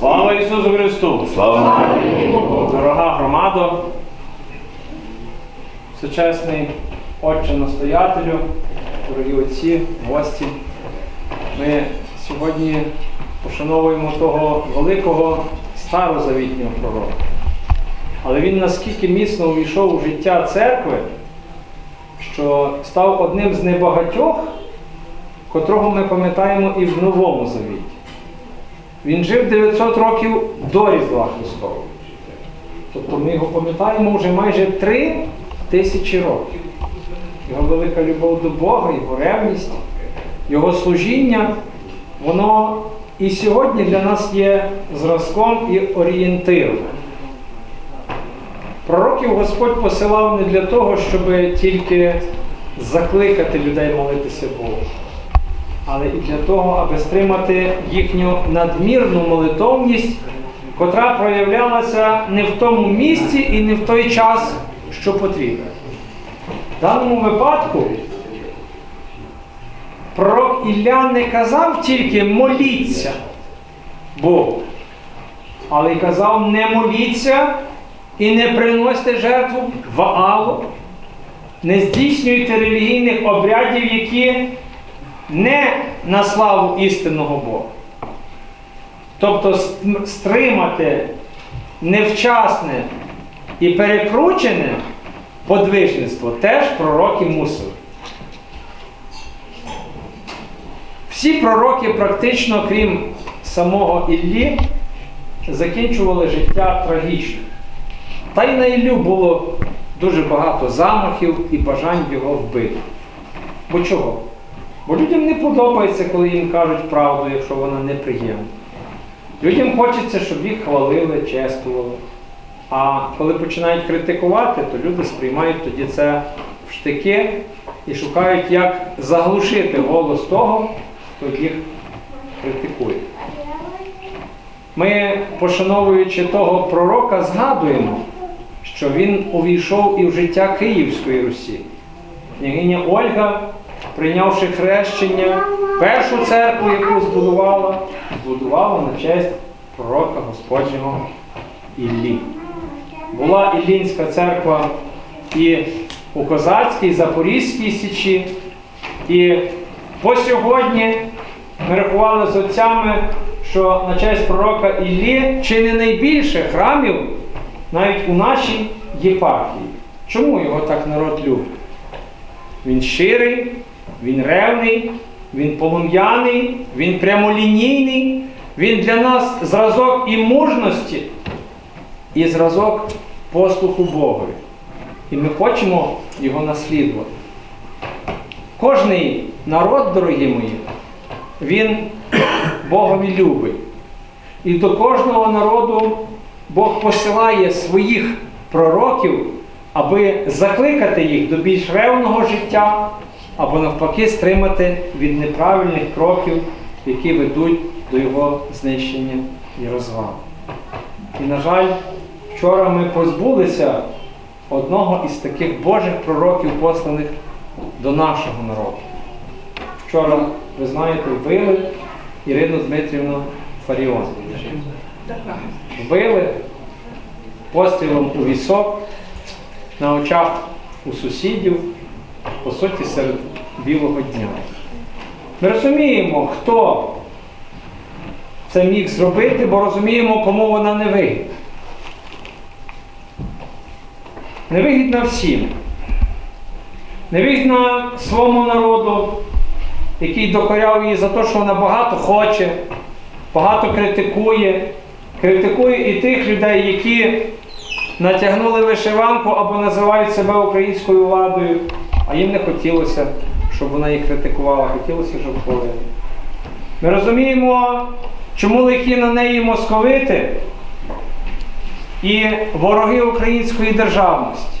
Слава Ісусу Христу! Слава Дорога громада, всечесний Отче настоятелю, дорогі отці, гості. Ми сьогодні пошановуємо того великого старозавітнього пророка. Але він наскільки міцно увійшов у життя церкви, що став одним з небагатьох, котрого ми пам'ятаємо і в Новому Завіті. Він жив 900 років до Різдва Христового. Тобто ми його пам'ятаємо вже майже три тисячі років. Його велика любов до Бога, його ревність, його служіння, воно і сьогодні для нас є зразком і орієнтиром. Пророків Господь посилав не для того, щоб тільки закликати людей молитися Богу, але і для того, аби стримати їхню надмірну молитовність, котра проявлялася не в тому місці і не в той час, що потрібно. В даному випадку пророк Ілля не казав тільки моліться Богу, але й казав не моліться і не приносьте жертву Ваалу, не здійснюйте релігійних обрядів, які не на славу істинного Бога. Тобто стримати невчасне і перекручене подвижництво теж пророки мусили. Всі пророки, практично, крім самого Іллі, закінчували життя трагічно. Та й на Іллю було дуже багато замахів і бажань його вбити. Бо чого? Бо людям не подобається, коли їм кажуть правду, якщо вона неприємна. Людям хочеться, щоб їх хвалили, чествували. А коли починають критикувати, то люди сприймають тоді це в штики і шукають, як заглушити голос того, хто їх критикує. Ми, пошановуючи того пророка, згадуємо, що він увійшов і в життя Київської Русі. Княгиня Ольга, прийнявши хрещення, першу церкву, яку збудувала, збудувала на честь пророка Господнього Іллі. Була Іллінська церква і у Козацькій, і Запорізькій Січі, і по сьогодні ми рахували з отцями, що на честь пророка Іллі чи не найбільше храмів навіть у нашій єпархії. Чому його так народ любить? Він щирий, він ревний, він полум'яний, він прямолінійний, він для нас зразок і мужності, і зразок послуху Богові. І ми хочемо його наслідувати. Кожний народ, дорогі мої, він Богові любить. І до кожного народу Бог посилає своїх пророків, аби закликати їх до більш ревного життя, або навпаки стримати від неправильних кроків, які ведуть до його знищення і розвалу. І, на жаль, вчора ми позбулися одного із таких Божих пророків, посланих до нашого народу. Вчора, ви знаєте, вбили Ірину Дмитрівну Фаріон. Вбили пострілом у вісок на очах у сусідів, по суті, серед білого дня. Ми розуміємо, хто це міг зробити, бо розуміємо, кому вона не вигідна. Невигідна всім. Невигідна своєму народу, який докоряв її за те, що вона багато хоче, багато критикує, критикує і тих людей, які натягнули вишиванку або називають себе українською владою, а їм не хотілося, щоб вона їх критикувала, хотілося, щоб хвалили. Ми розуміємо, чому лихі на неї московити і вороги української державності.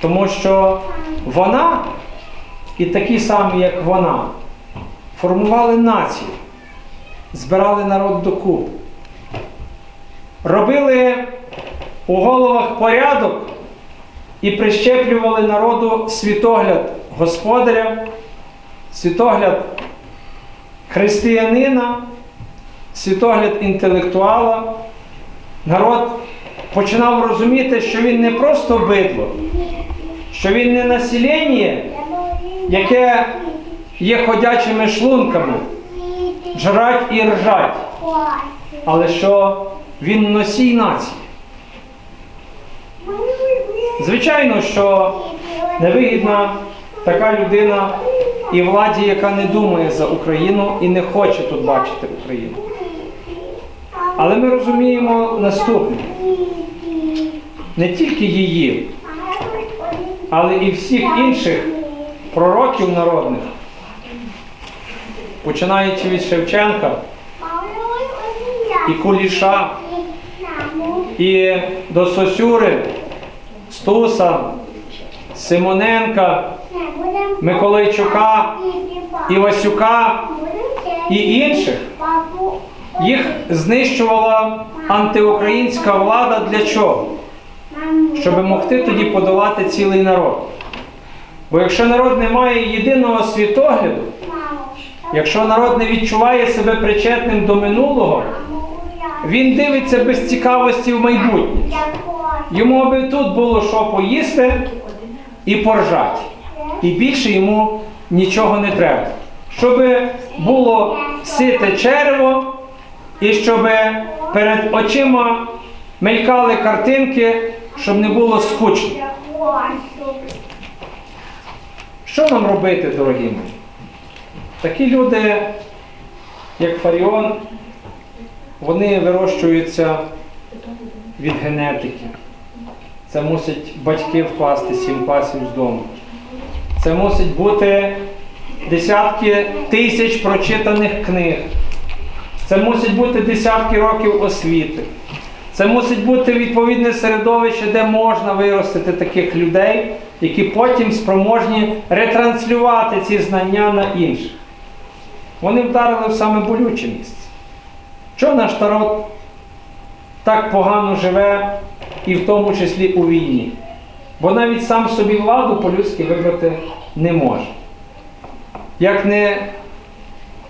Тому що вона і такі самі, як вона, формували націю, збирали народ докупи, робили у головах порядок і прищеплювали народу світогляд господаря, світогляд християнина, світогляд інтелектуала, народ починав розуміти, що він не просто бидло, що він не населення, яке є ходячими шлунками, жрать і ржать, але що він носій нації. Звичайно, що невигідна така людина і владі, яка не думає за Україну і не хоче тут бачити Україну. Але ми розуміємо наступне: не тільки її, але і всіх інших пророків народних, починаючи від Шевченка і Куліша, і до Сосюри, Стуса, Симоненка, Миколайчука, Івасюка і інших. Їх знищувала антиукраїнська влада для чого? Щоб могти тоді подолати цілий народ. Бо якщо народ не має єдиного світогляду, якщо народ не відчуває себе причетним до минулого, він дивиться без цікавості в майбутнє. Йому аби тут було що поїсти і поржати. І більше йому нічого не треба. Щоб було сите черево, і щоб перед очима мелькали картинки, щоб не було скучно. Що нам робити, дорогі мої? Такі люди, як Фаріон, вони вирощуються від генетики. Це мусять батьки вкласти сім класів з дому. Це мусить бути десятки тисяч прочитаних книг. Це мусить бути десятки років освіти. Це мусить бути відповідне середовище, де можна виростити таких людей, які потім спроможні ретранслювати ці знання на інших. Вони вдарили в саме болюче місце. Чого наш народ так погано живе, і в тому числі у війні? Бо навіть сам собі владу по-людськи вибрати не може. Як не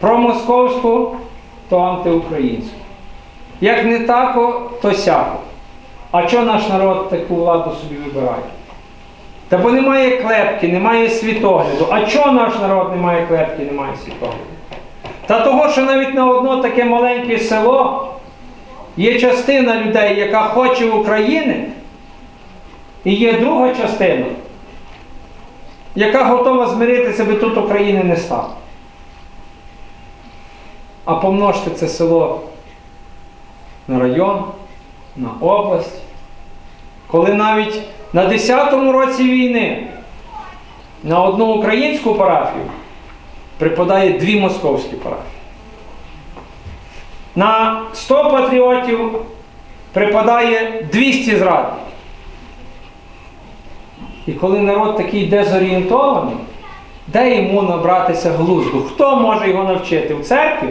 промосковську, то антиукраїнську. Як не тако, то сяко. А чого наш народ таку владу собі вибирає? Та бо немає клепки, немає світогляду. А чого наш народ не має клепки, немає світогляду? Та того, що навіть на одно таке маленьке село є частина людей, яка хоче України, і є друга частина, яка готова змиритися, би тут України не стало. А помножте це село на район, на область. Коли навіть на 10-му році війни на одну українську парафію припадає дві московські парафії. На 100 патріотів припадає 200 зрадників. І коли народ такий дезорієнтований, де йому набратися глузду? Хто може його навчити? В церкві?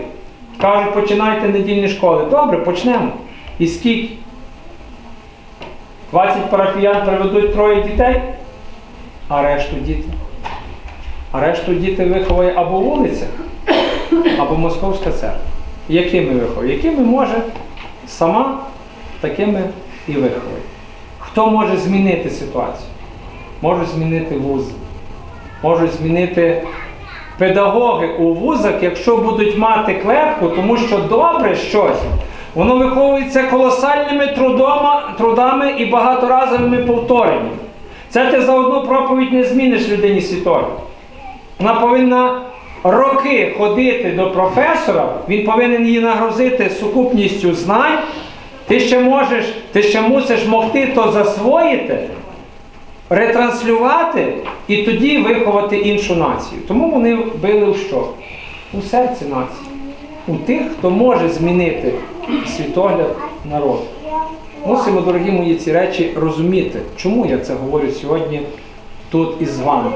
Кажуть, починайте недільні школи. Добре, почнемо. І скільки? 20 парафіян приведуть троє дітей, а решту діти. А решту діти виховує або вулиця, або Московська церква. Якими виховує? Якими може сама, такими і виховує. Хто може змінити ситуацію? Можуть змінити вузи, можуть змінити педагоги у вузах, якщо будуть мати клепку, тому що добре щось, воно виховується колосальними трудома, трудами і багаторазовими повтореннями. Це ти за одну проповідь не зміниш людині світові. Вона повинна роки ходити до професора, він повинен її нагрузити сукупністю знань. Ти ще можеш, ти ще мусиш могти то засвоїти, ретранслювати і тоді виховати іншу націю. Тому вони били в що? У серці нації. У тих, хто може змінити світогляд народу. Мусимо, дорогі мої, ці речі розуміти, чому я це говорю сьогодні тут із вами.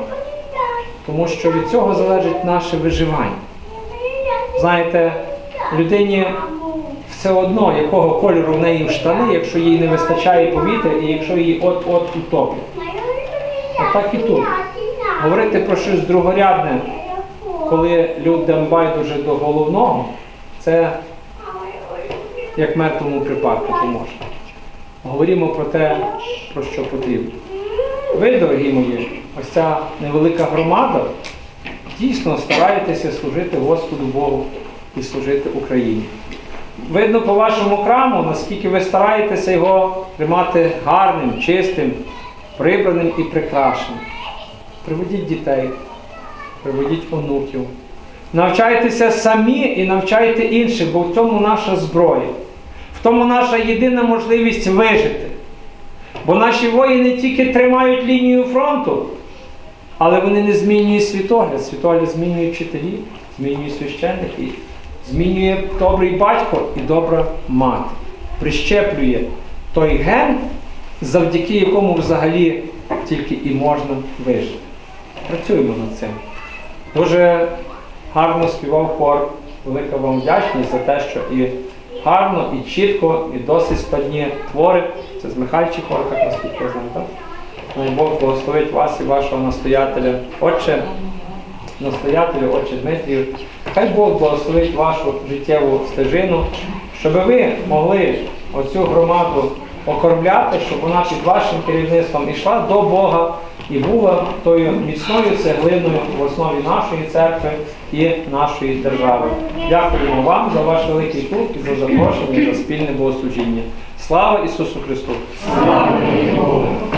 Тому що від цього залежить наше виживання. Знаєте, людині все одно, якого кольору в неї в штани, якщо їй не вистачає повітря і якщо її от-от утоплять. Отак і тут. Говорити про щось другорядне, коли людям байдуже до головного, це як мертвому припадку поможе. Говоримо про те, про що потрібно. Ви, дорогі мої, ось ця невелика громада, дійсно стараєтеся служити Господу Богу і служити Україні. Видно по вашому храму, наскільки ви стараєтеся його тримати гарним, чистим, прибраним і прикрашеним. Приведіть дітей, приведіть онуків. Навчайтеся самі і навчайте інших, бо в цьому наша зброя, в тому наша єдина можливість вижити. Бо наші воїни тільки тримають лінію фронту, але вони не змінюють світогляд. Світогляд змінює вчителі, змінює священники, змінює добрий батько і добра мати. Прищеплює той ген, завдяки якому взагалі тільки і можна вижити. Працюємо над цим. Дуже гарно співав хор. Велика вам вдячність за те, що і гарно, і чітко, і досить складні твори. Це з Михайльчий хор, так наскільки я знаю, так? Ну, і Бог благословить вас і вашого настоятеля. Отче, настоятелю, отче Дмитрію, хай Бог благословить вашу життєву стежину, щоб ви могли оцю громаду окормляти, щоб вона під вашим керівництвом йшла до Бога і була тою міцною цеглиною в основі нашої церкви і нашої держави. Дякуємо вам за ваш великий труд і за запрошення, за спільне богослужіння. Слава Ісусу Христу! Слава Богу!